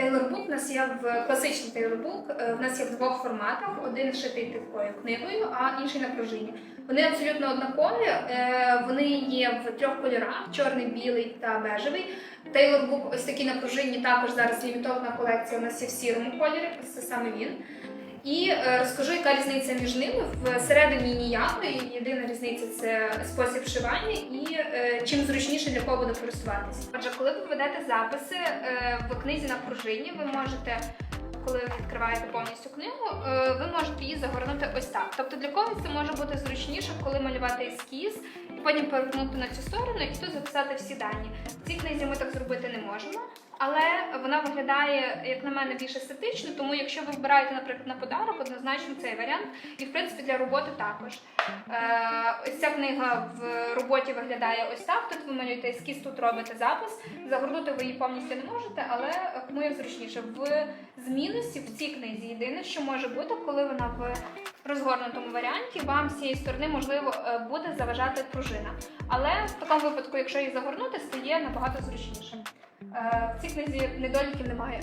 Тейлорбук нас є в класичний тейлорбук. В нас є в двох форматах: один шитий такою книгою, а інший на пружині. Вони абсолютно однакові. е, Вони є в трьох кольорах: чорний, білий та бежевий. Тейлорбук ось такий на пружині також зараз лімітована колекція. У нас є в сірому кольорі, це саме він. І е, розкажу, яка різниця між ними. Всередині ніякої. Єдина різниця це спосіб вшивання і е, чим зручніше для кого буде користуватися. Отже, коли ви ведете записи е, в книзі на пружині, ви можете. Коли ви відкриваєте повністю книгу, ви можете її загорнути ось так. Тобто для когось це може бути зручніше, коли малювати ескіз, потім повернути на цю сторону і тут записати всі дані. В цій книзі ми так зробити не можемо, але вона виглядає, як на мене, більш естетично, тому якщо ви вибираєте, наприклад, на подарок, однозначно цей варіант, і в принципі для роботи також. Е, ось ця книга в роботі виглядає ось так. Тут ви малюєте ескіз, тут робите запис. Загорнути ви її повністю не можете, але кому як зручніше. В з мінусів в цій книзі єдине, що може бути, коли вона в розгорнутому варіанті, вам з цієї сторони можливо е, буде заважати пружина. Але в такому випадку, якщо її загорнути, стає набагато зручніше. Е, В цій книзі недоліків немає.